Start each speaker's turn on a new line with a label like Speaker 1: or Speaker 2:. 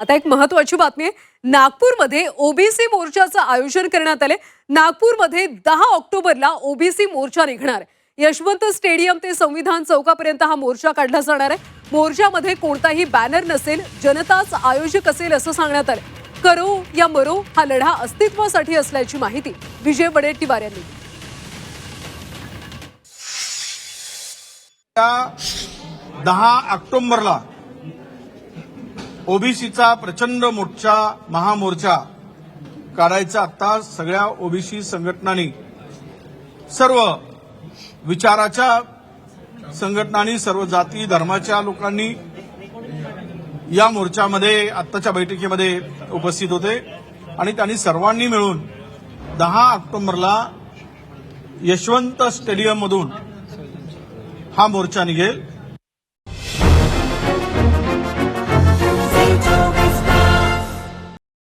Speaker 1: आता एक महत्वाची बातमी आहे नागपूरमध्ये ओबीसी मोर्चाचं आयोजन करण्यात आले नागपूरमध्ये दहा ऑक्टोबरला ओबीसी मोर्चा निघणार आहे. यशवंत स्टेडियम ते संविधान चौकापर्यंत हा मोर्चा काढला जाणार आहे मोर्चामध्ये कोणताही बॅनर नसेल जनताच आयोजक असेल असं सांगण्यात आलं करो या मरो हा लढा अस्तित्वासाठी असल्याची माहिती विजय वडेट्टीवार यांनी दिली.
Speaker 2: दहा ऑक्टोबरला ओबीसीचा प्रचंड मोर्चा महामोर्चा काढायचा आता सगळ्या ओबीसी संघटनांनी. सर्व विचाराच्या संघटनांनी सर्व जाती धर्माच्या लोकांनी या मोर्चामध्ये आत्ताच्या बैठकीमध्ये उपस्थित होते. आणि त्यांनी सर्वांनी मिळून दहा ऑक्टोबरला यशवंत स्टेडियममधून हा मोर्चा निघेल.